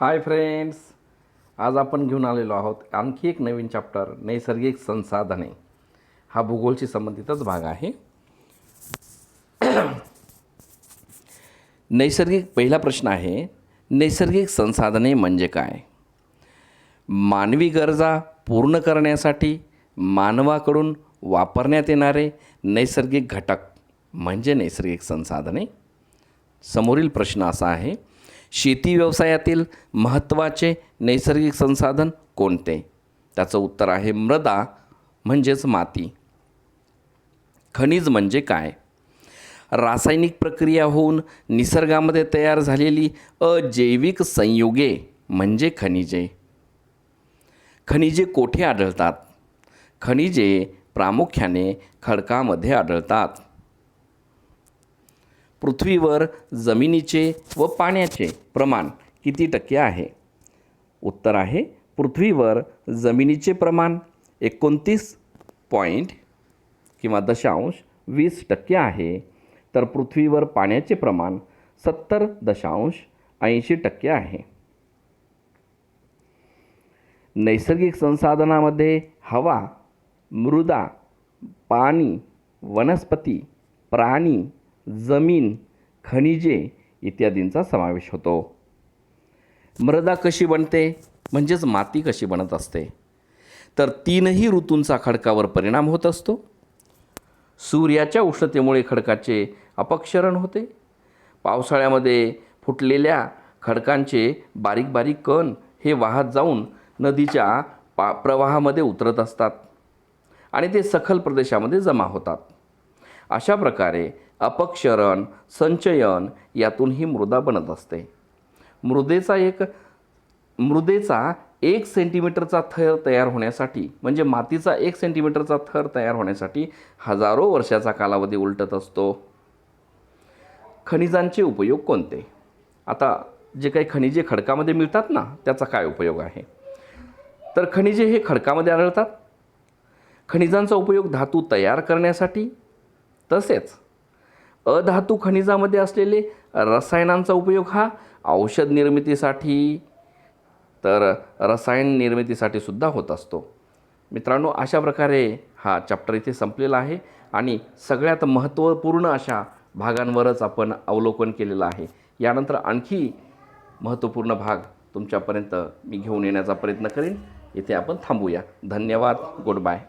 Hi friends आज आपण घेऊन आलेलो आहोत आणखी एक नवीन चॅप्टर नैसर्गिक संसाधने. हा भूगोलशी संबंधितच भाग आहे. नैसर्गिक पहिला प्रश्न आहे नैसर्गिक संसाधने म्हणजे काय? मानवी गरजा पूर्ण करण्यासाठी मानवाकडून वापरण्यात येणारे नैसर्गिक घटक म्हणजे नैसर्गिक संसाधने. समोरील प्रश्न असा आहे शेती व्यवसायातील महत्त्वाचे नैसर्गिक संसाधन कोणते? त्याचं उत्तर आहे मृदा म्हणजेच माती. खनिज म्हणजे काय? रासायनिक प्रक्रिया होऊन निसर्गामध्ये तयार झालेली अजैविक संयुगे म्हणजे खनिजे. खनिजे कोठे आढळतात? खनिजे प्रामुख्याने खडकामध्ये आढळतात. पृथ्वीवर जमिनीचे व पाण्याचे प्रमाण किती टक्के आहे? उत्तर आहे पृथ्वीवर जमिनीचे प्रमाण एकोणतीस पॉईंट किंवा दशांश वीस टक्के आहे तर पृथ्वीवर पाण्याचे प्रमाण सत्तर दशांश ऐंशी टक्के आहे. नैसर्गिक संसाधनामध्ये हवा मृदा पाणी वनस्पती प्राणी जमीन खनिजे इत्यादींचा समावेश होतो. मृदा कशी बनते? म्हणजेच माती कशी बनत असते? तर तीनही ऋतूंचा खडकावर परिणाम होत असतो. सूर्याच्या उष्णतेमुळे खडकाचे अपक्षरण होते. पावसाळ्यामध्ये फुटलेल्या खडकांचे बारीक बारीक कण हे वाहत जाऊन नदीच्या पा प्रवाहामध्ये उतरत असतात आणि ते सखल प्रदेशामध्ये जमा होतात. अशा प्रकारे अपक्षरण संचयन यातून ही मृदा बनत असते. मृदेचा एक मृदेचा एक सेंटीमीटरचा थर तयार होण्यासाठी म्हणजे मातीचा एक सेंटीमीटरचा थर तयार होण्यासाठी हजारो वर्षाचा कालावधी उलटत असतो. खनिजांचे उपयोग कोणते? आता जे काही खनिजे खडकामध्ये मिळतात ना त्याचा काय उपयोग आहे? तर खनिजे हे खडकामध्ये आढळतात. खनिजांचा उपयोग धातू तयार करण्यासाठी तसेच अधातू खनिजामध्ये असलेले रसायनांचा उपयोग हा औषध निर्मितीसाठी तर रसायन निर्मितीसाठी सुद्धा होत असतो. मित्रांनो अशा प्रकारे हा चॅप्टर इथे संपलेला आहे आणि सगळ्यात महत्त्वपूर्ण अशा भागांवरच आपण अवलोकन केलेलं आहे. यानंतर आणखी महत्त्वपूर्ण भाग तुमच्यापर्यंत मी घेऊन येण्याचा प्रयत्न करेन. इथे आपण थांबूया. धन्यवाद. Good bye